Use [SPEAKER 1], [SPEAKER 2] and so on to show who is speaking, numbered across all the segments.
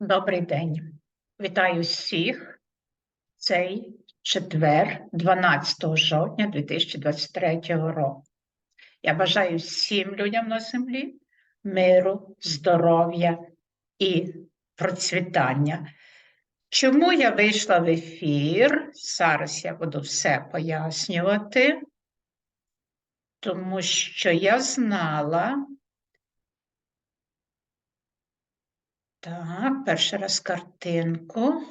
[SPEAKER 1] Добрий день. Вітаю всіх. Цей четвер, 12 жовтня 2023 року. Я бажаю всім людям на землі миру, здоров'я і процвітання. Чому я вийшла в ефір? Зараз я буду все пояснювати, тому що я знала, Так, перший раз картинку.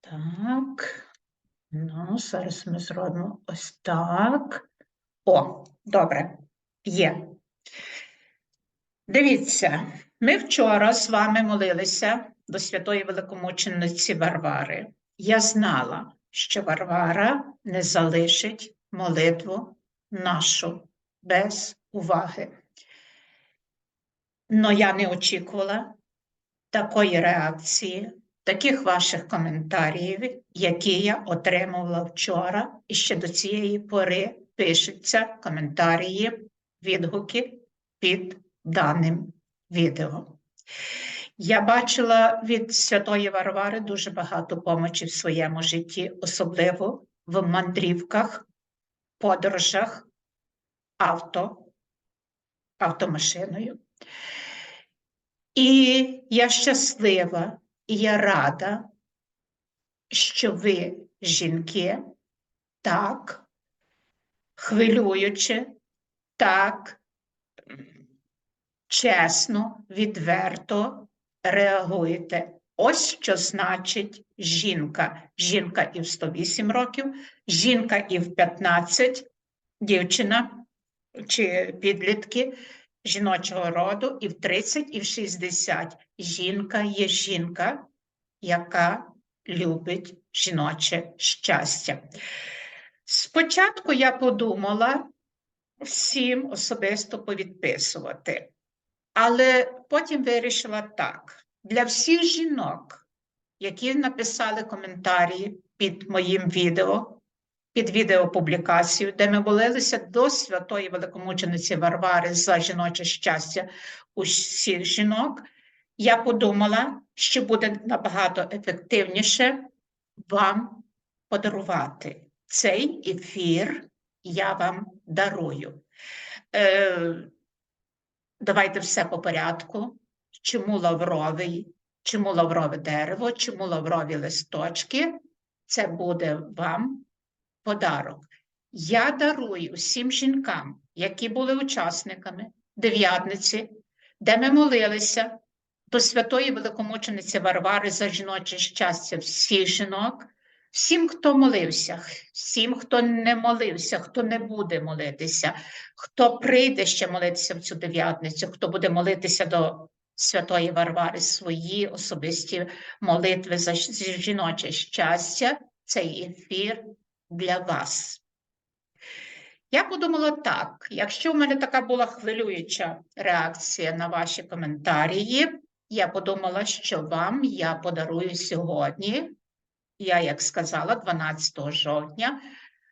[SPEAKER 1] Так. Ну, зараз ми зробимо ось так. О, добре, є. Дивіться, ми вчора з вами молилися до святої великомучениці Варвари. Я знала, що Варвара не залишить молитву нашу без уваги. Но я не очікувала такої реакції, таких ваших коментарів, які я отримувала вчора, і ще до цієї пори пишуться коментарі, відгуки під даним відео. Я бачила від Святої Варвари дуже багато помочі в своєму житті, особливо в мандрівках, подорожах, авто, автомашиною. Я щаслива, і я рада, що ви, жінки, так, хвилюючи, так, чесно, відверто реагуєте. Ось що значить жінка. Жінка і в 108 років, жінка і в 15, дівчина чи підлітки жіночого роду і в 30, і в 60. Жінка є жінка, яка любить жіноче щастя. Спочатку я подумала всім особисто повідписувати, але потім вирішила так: для всіх жінок, які написали коментарі під моїм відео, під відеопублікацію, де ми молилися до святої великомучениці Варвари за жіноче щастя усіх жінок, я подумала, що буде набагато ефективніше вам подарувати цей ефір. Я вам дарую. Е, Давайте все по порядку. Чому лавровий, чому лаврове дерево, чому лаврові листочки? Це буде вам подарок. Я дарую всім жінкам, які були учасниками дев'ятниці, де ми молилися до святої великомучениці Варвари за жіноче щастя всіх жінок, всім, хто молився, всім, хто не молився, хто не буде молитися, хто прийде ще молитися в цю дев'ятницю, хто буде молитися до святої Варвари свої особисті молитви за жіноче щастя, цей ефір для вас. Я подумала так: якщо в мене така була хвилююча реакція на ваші коментарі, я подумала, що вам я подарую сьогодні, я, як сказала, 12 жовтня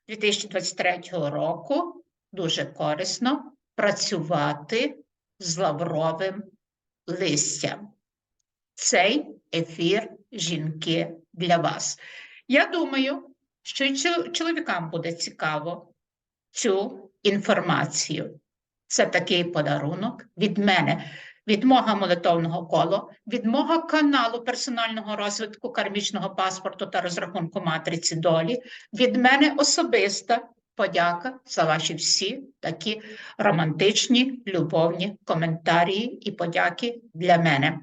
[SPEAKER 1] 2023 року дуже корисно працювати з лавровим листям. Цей ефір жінки для вас. Я думаю, що чоловікам буде цікаво цю інформацію. Це такий подарунок від мене, від мого молитовного колу, від мого каналу персонального розвитку кармічного паспорту та розрахунку матриці долі, від мене особиста подяка за ваші всі такі романтичні, любовні коментарі і подяки для мене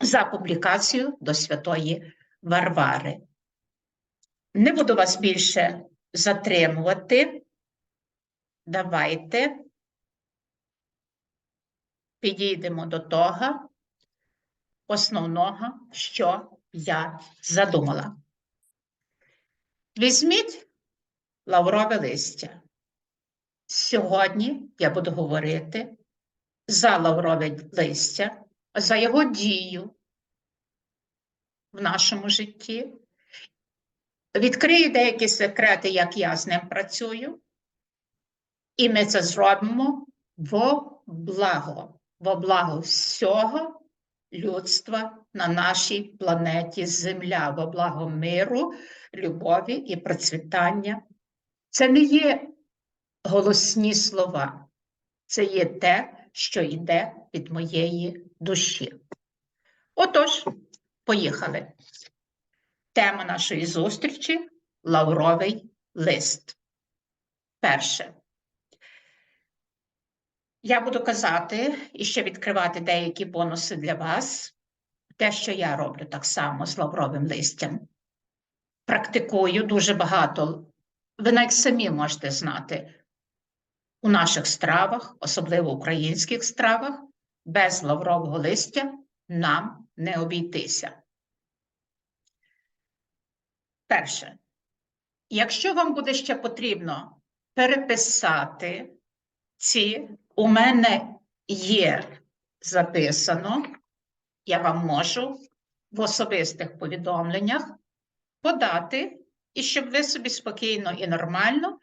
[SPEAKER 1] за публікацію до Святої Варвари. Не буду вас більше затримувати. Давайте підійдемо до того основного, що я задумала. Візьміть лаврове листя. Сьогодні я буду говорити за лаврове листя, за його дію в нашому житті. Відкрию деякі секрети, як я з ним працюю, і ми це зробимо во благо, во благо всього людства на нашій планеті Земля во благо миру, любові і процвітання. Це не є голосні слова, це є те, що йде від моєї душі. Отож, поїхали. Тема нашої зустрічі лавровий лист. Перше. Я буду казати і ще відкривати деякі бонуси для вас. Те, що я роблю так само з лавровим листям. Практикую дуже багато. Ви навіть самі можете знати у наших стравах, особливо українських стравах, без лаврового листя нам не обійтися. Перше, якщо вам буде ще потрібно переписати ці, у мене є записано, я вам можу в особистих повідомленнях подати, і щоб ви собі спокійно і нормально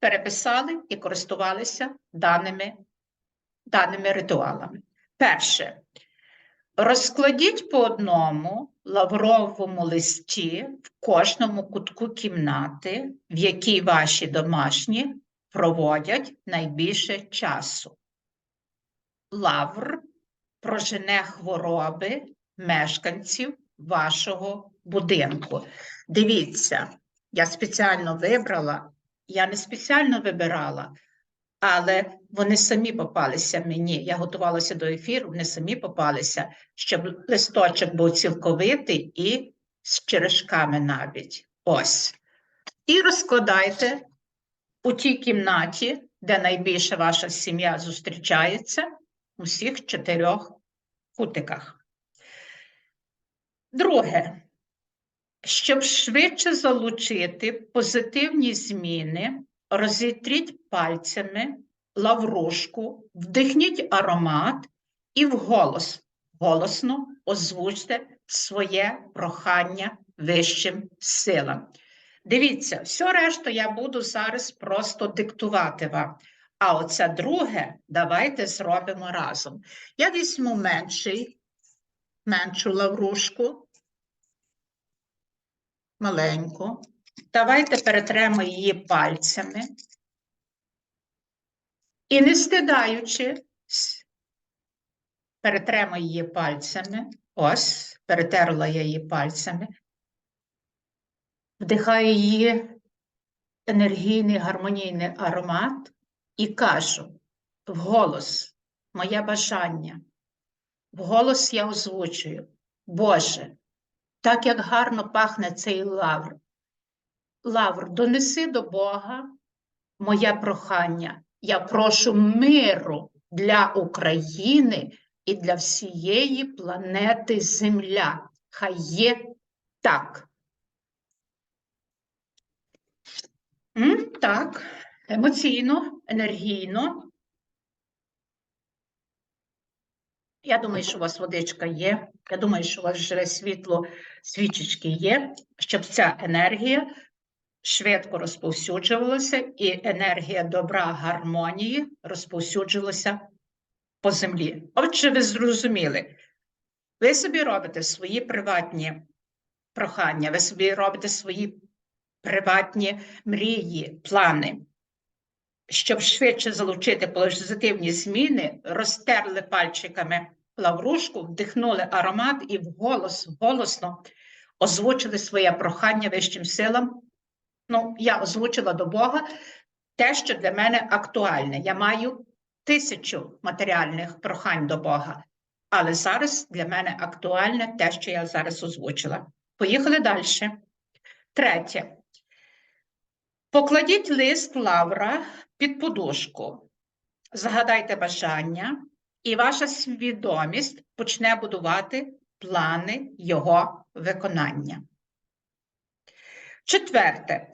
[SPEAKER 1] переписали і користувалися даними, даними ритуалами. Перше, Розкладіть по одному лавровому листі в кожному кутку кімнати, в якій ваші домашні проводять найбільше часу. Лавр прожене хвороби мешканців вашого будинку. Дивіться, я спеціально вибрала, я не спеціально вибирала, але вони самі попалися мені. Я готувалася до ефіру, вони самі попалися, щоб листочок був цілковитий і з черешками навіть. Ось. І розкладайте у тій кімнаті, де найбільше ваша сім'я зустрічається, у всіх чотирьох кутиках. Друге, щоб швидше залучити позитивні зміни, розітріть пальцями лаврушку, вдихніть аромат і вголос, голосно озвучте своє прохання вищим силам. Дивіться, все решту я буду зараз просто диктувати вам. А оце друге, давайте зробимо разом. Я візьму менший, меншу лаврушку, маленьку. Давайте перетремо її пальцями. І не стидаючи, перетремо її пальцями. Ось, перетерла я її пальцями. Вдихаю її енергійний гармонійний аромат і кажу вголос, моє бажання. Вголос я озвучую. Боже, так як гарно пахне цей лавр. Лавр, донеси до Бога моє прохання. Я прошу миру для України і для всієї планети Земля. Хай є так. Так, емоційно, енергійно. Я думаю, що у вас водичка є. Я думаю, що у вас живе світло, свічечки є, щоб ця енергія швидко розповсюджувалася, і енергія добра, гармонії розповсюджувалася по землі. Отже, ви зрозуміли, ви собі робите свої приватні прохання, ви собі робите свої приватні мрії, плани. Щоб швидше залучити позитивні зміни, розтерли пальчиками лаврушку, вдихнули аромат і вголос, голосно озвучили своє прохання вищим силам. Ну, я озвучила до Бога те, що для мене актуальне. Я маю тисячу матеріальних прохань до Бога, але зараз для мене актуальне те, що я зараз озвучила. Поїхали далі. Третє. Покладіть лист лавра під подушку, загадайте бажання, і ваша свідомість почне будувати плани його виконання. Четверте.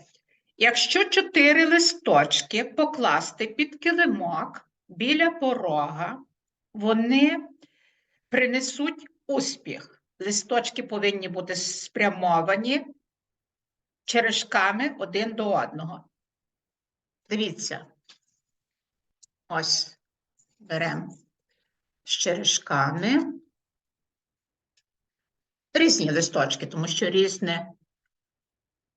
[SPEAKER 1] Якщо чотири листочки покласти під килимок біля порога, вони принесуть успіх. Листочки повинні бути спрямовані черешками один до одного. Дивіться. Ось беремо з черешками. різні листочки, тому що різне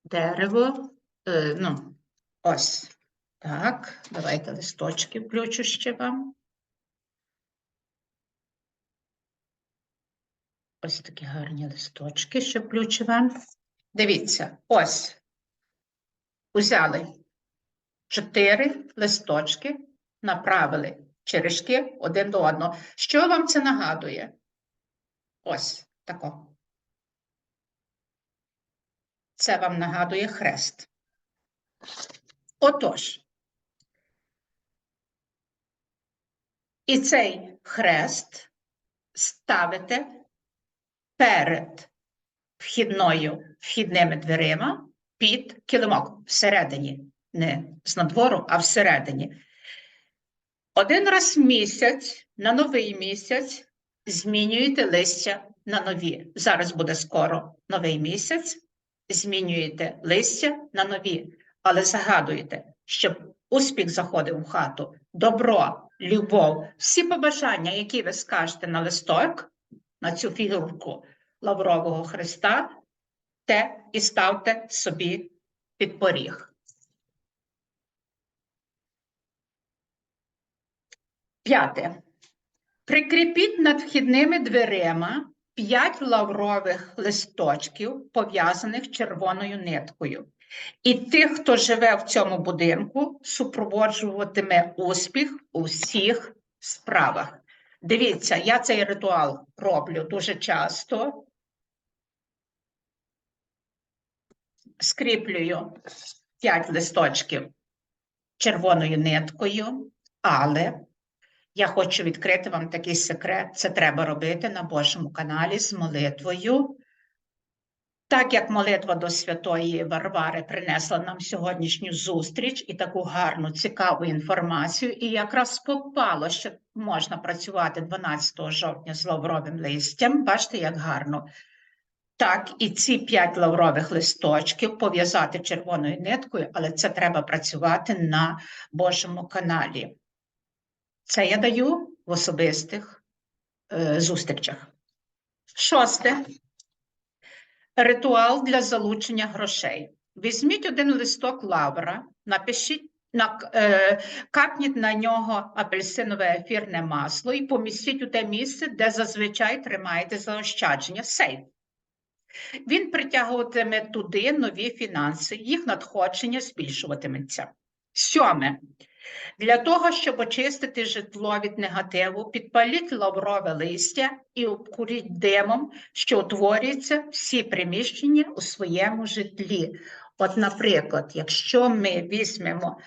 [SPEAKER 1] дерево. Е, ну, ось. Так, давайте листочки включу ще вам. Ось такі гарні листочки, що включу вам. Дивіться, ось. Узяли чотири листочки, направили черешки один до одного. Що вам це нагадує? Ось тако. Це вам нагадує хрест. Отож. І цей хрест ставите перед вхідною вхідними дверима під килимок всередині, не з надвору, а всередині. Один раз в місяць, на новий місяць, змінюєте листя на нові. Зараз буде скоро новий місяць, змінюєте листя на нові, але загадуєте, щоб успіх заходив у хату, добро, любов, всі побажання, які ви скажете на листок, на цю фігурку Лаврового Христа, те і ставте собі під поріг. П'яте. Прикріпіть над вхідними дверима п'ять лаврових листочків, пов'язаних червоною ниткою. І тих, хто живе в цьому будинку, супроводжуватиме успіх у всіх справах. Дивіться, я цей ритуал роблю дуже часто. Скріплюю 5 листочків червоною ниткою, але я хочу відкрити вам такий секрет. Це треба робити на Божому каналі з молитвою. Так як молитва до Святої Варвари принесла нам сьогоднішню зустріч і таку гарну, цікаву інформацію, і якраз попало, що можна працювати 12 жовтня з лавровим листям. Бачите, як гарно. Так, і ці п'ять лаврових листочків пов'язати червоною ниткою, але це треба працювати на Божому каналі. Це я даю в особистих е, зустрічах. Шосте. Ритуал для залучення грошей. Візьміть один листок лавра, напишіть, на, е, капніть на нього апельсинове ефірне масло і помістіть у те місце, де зазвичай тримаєте заощадження сейф. Він притягуватиме туди нові фінанси, їх надходження збільшуватиметься. Сьоме. Для того, щоб очистити житло від негативу, підпаліть лаврове листя і обкуріть димом, що утворюється всі приміщення у своєму житлі. От, наприклад, якщо ми візьмемо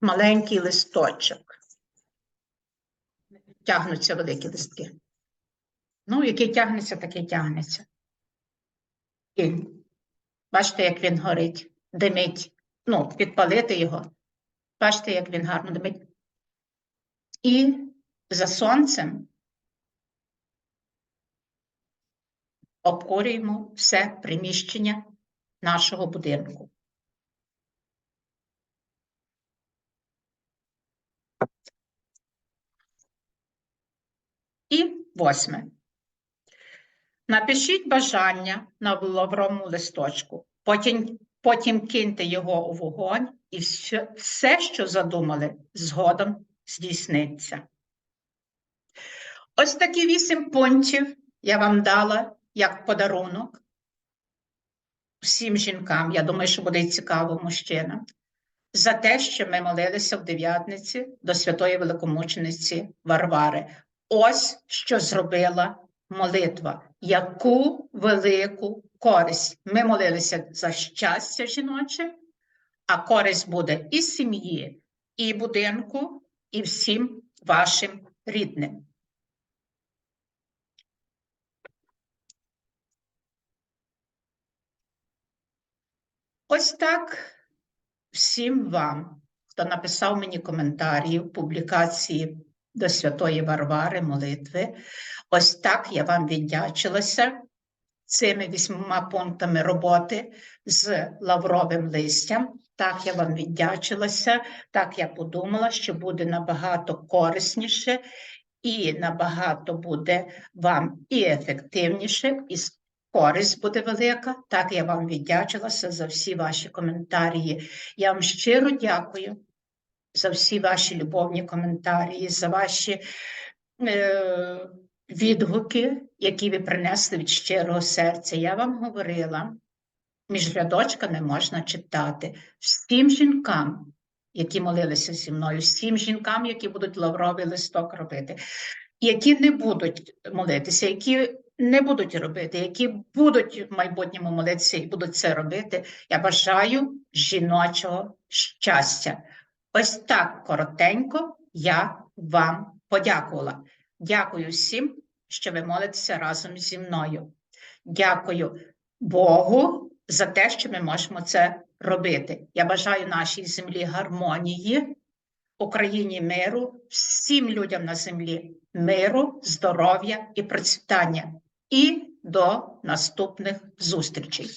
[SPEAKER 1] маленький листочок, тягнуться великі листки. Ну, який тягнеться, такий тягнеться. І бачите, як він горить, димить. Ну, підпалити його. Бачите, як він гарно димить. І за сонцем обкурюємо все приміщення нашого будинку. І восьме. Напишіть бажання на лавровому листочку, потім, потім киньте його у вогонь, і все, що задумали, згодом здійсниться. Ось такі вісім пунктів я вам дала як подарунок всім жінкам. Я думаю, що буде цікаво мужчинам. За те, що ми молилися в дев'ятниці до святої великомучениці Варвари. Ось що зробила молитва. Яку велику користь. Ми молилися за щастя жіноче, а користь буде і сім'ї, і будинку, і всім вашим рідним. Ось так всім вам, хто написав мені коментарі публікації до Святої Варвари молитви. Ось так я вам віддячилася цими вісьмома пунктами роботи з лавровим листям. Так я вам віддячилася, так я подумала, що буде набагато корисніше і набагато буде вам і ефективніше, і користь буде велика. Так, я вам віддячилася за всі ваші коментарі. Я вам щиро дякую за всі ваші любовні коментарі, за ваші е, відгуки, які ви принесли від щирого серця. Я вам говорила, між рядочками можна читати всім жінкам, які молилися зі мною, всім жінкам, які будуть лавровий листок робити, які не будуть молитися, які не будуть робити, які будуть в майбутньому молитися і будуть це робити. Я бажаю жіночого щастя. Ось так коротенько я вам подякувала. Дякую всім, що ви молитеся разом зі мною. Дякую Богу за те, що ми можемо це робити. Я бажаю нашій землі гармонії, Україні миру, всім людям на землі миру, здоров'я і процвітання. І до наступних зустрічей.